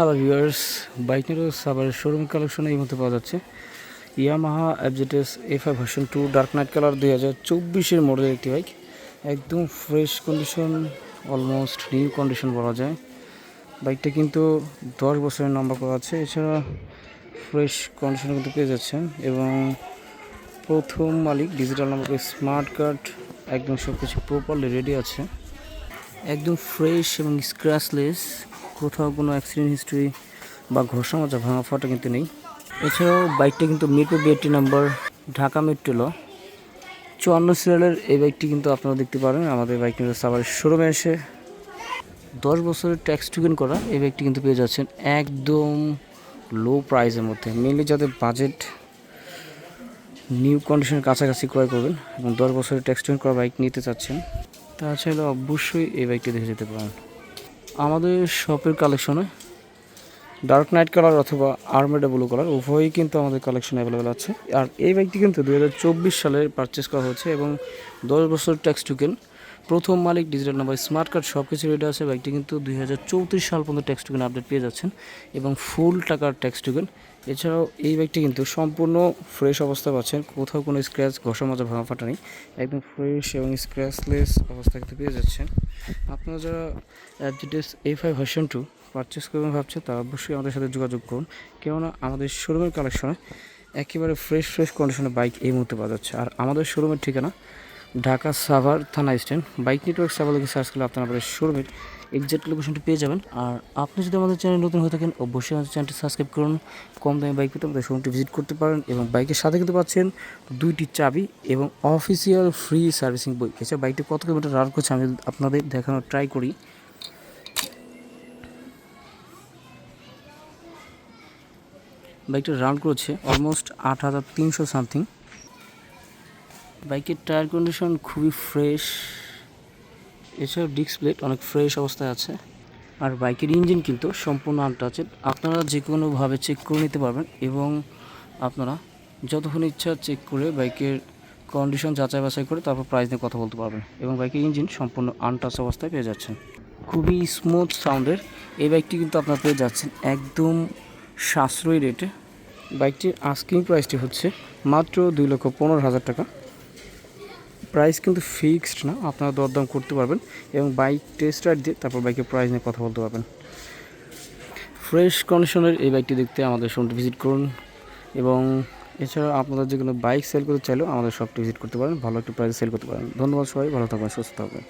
Hello viewers bike নিয়ে সাবারের showroom collection এই মধ্যে পাওয়া যাচ্ছে। Yamaha অ্যাবজেটেস A five version two dark knight colour দুই হাজার চব্বিশের মডেলের একটি বাইক একদম fresh condition almost new condition বলা যায়। বাইকটা কিন্তু দশ বছরের নাম্বার করা আছে। এছাড়া ফ্রেশ কন্ডিশনে কিন্তু পেয়ে যাচ্ছেন এবং প্রথম মালিক ডিজিটাল নাম্বার স্মার্ট কার্ড একদম সব কিছু প্রপারলি রেডি আছে। একদম ফ্রেশ এবং স্ক্র্যাচলেস কোথাও কোনো অ্যাক্সিডেন্ট হিস্ট্রি বা ঘষা মাজা ভাঙা ফাটা কিন্তু নেই। এছাড়াও বাইকটা কিন্তু Mirpur BRT number Dhaka metro ল। চুয়ান্ন সিরিয়ালের এই বাইকটি কিন্তু আপনারা দেখতে পারেন। আমাদের বাইক কিন্তু সাবার শোরুমে এসে দশ বছরের ট্যাক্স টুকেন করা এই বাইকটি কিন্তু পেয়ে যাচ্ছেন একদম লো প্রাইসের মধ্যে। মেনলি যাদের বাজেট নিউ কন্ডিশনের কাছাকাছি ক্রয় করবেন এবং দশ বছরের ট্যাক্স টুকেন করা বাইক নিতে চাচ্ছেন তাছাড়া অবশ্যই এই বাইকটি দেখে যেতে পারেন। আমাদের শপের কালেকশনে ডার্ক নাইট কালার অথবা আর্মেডা ব্লু কালার উভয়ই কিন্তু আমাদের কালেকশন অ্যাভেলেবেল আছে। আর এই বাইকটি কিন্তু দু হাজার চব্বিশ সালে পারচেস করা হয়েছে এবং দশ বছর ট্যাক্স টুকেন প্রথম মালিক ডিজিটাল নাম্বার স্মার্ট কার্ড সব কিছু রেডি আছে। বাইকটি কিন্তু দুই হাজার চৌত্রিশ সাল পর্যন্ত ট্যাক্স টুকেন আপডেট পেয়ে যাচ্ছেন এবং ফুল টাকার ট্যাক্স টুকেন এছাড়াও এই বাইকটি কিন্তু সম্পূর্ণ ফ্রেশ অবস্থা পাচ্ছেন। কোথাও কোনো স্ক্র্যাচ ঘষা মাজা ভাঙা ফাটা নেই। একদম ফ্রেশ এবং স্ক্র্যাচলেস অবস্থা কিন্তু পেয়ে যাচ্ছেন। আপনারা যারা অ্যাপজিটেস A five version two purchase করবেন ভাবছেন তা অবশ্যই আমাদের সাথে যোগাযোগ করুন। কেননা আমাদের শোরুমের কালেকশনে একেবারে ফ্রেশ ফ্রেশ কন্ডিশনে বাইক এই মুহূর্তে পাওয়া যাচ্ছে। আর আমাদের শোরুমের ঠিকানা ঢাকা সাভার থানা স্ট্যান্ড। বাইক নেটওয়ার্ক সাভার লিখে সার্চ করলে আপনারা আমাদের শোরুমের এক্সাক্ট লোকেশনটি পেয়ে যাবেন। আর আপনি যদি আমাদের চ্যানেল নতুন হয়ে থাকেন, অবশ্যই আমাদের চ্যানেলটি সাবস্ক্রাইব করুন। কম দামে বাইক পেতে আমাদের শোরুমটি ভিজিট করতে পারেন এবং বাইকের সাথে কিন্তু পাচ্ছেন দুইটি চাবি এবং অফিসিয়াল ফ্রি সার্ভিসিং বই। এছাড়া বাইকটি কত কিলোমিটার রান করছে আমি আপনাদের দেখানোর ট্রাই করি। বাইকটা রান করেছে অলমোস্ট আট হাজার তিনশো সামথিং বাইকের টায়ার কন্ডিশন খুবই ফ্রেশ এছাড়াও ডিস্ক প্লেট অনেক ফ্রেশ অবস্থায় আছে। আর বাইকের ইঞ্জিন কিন্তু সম্পূর্ণ আনটাচেড আপনারা যে কোনোভাবে চেক করে নিতে পারবেন এবং আপনারা যতক্ষণ ইচ্ছা চেক করে বাইকের কন্ডিশন যাচাই বাছাই করে তারপর প্রাইস নিয়ে কথা বলতে পারবেন এবং বাইকের ইঞ্জিন সম্পূর্ণ আনটাচ অবস্থায় পেয়ে যাচ্ছেন। খুবই স্মুথ সাউন্ডের এই বাইকটি কিন্তু আপনারা পেয়ে যাচ্ছেন একদম সাশ্রয়ী রেটে বাইকটির আস্কিং প্রাইসটি হচ্ছে মাত্র দুই লক্ষ পনেরো হাজার টাকা। প্রাইস কিন্তু ফিক্সড না, আপনারা দরদাম করতে পারবেন এবং বাইক টেস্ট রাইড দিয়ে তারপর বাইকের প্রাইস নিয়ে কথা বলতে পারবেন। ফ্রেশ কন্ডিশনের এই বাইকটি দেখতে আমাদের শোরুমটি ভিজিট করুন এবং এছাড়া আপনারা যে কোনো বাইক সেল করতে চাইলেও আমাদের শপটি ভিজিট করতে পারেন, ভালো একটা প্রাইসে সেল করতে পারেন। ধন্যবাদ সবাই, ভালো থাকবেন, সুস্থ থাকবেন।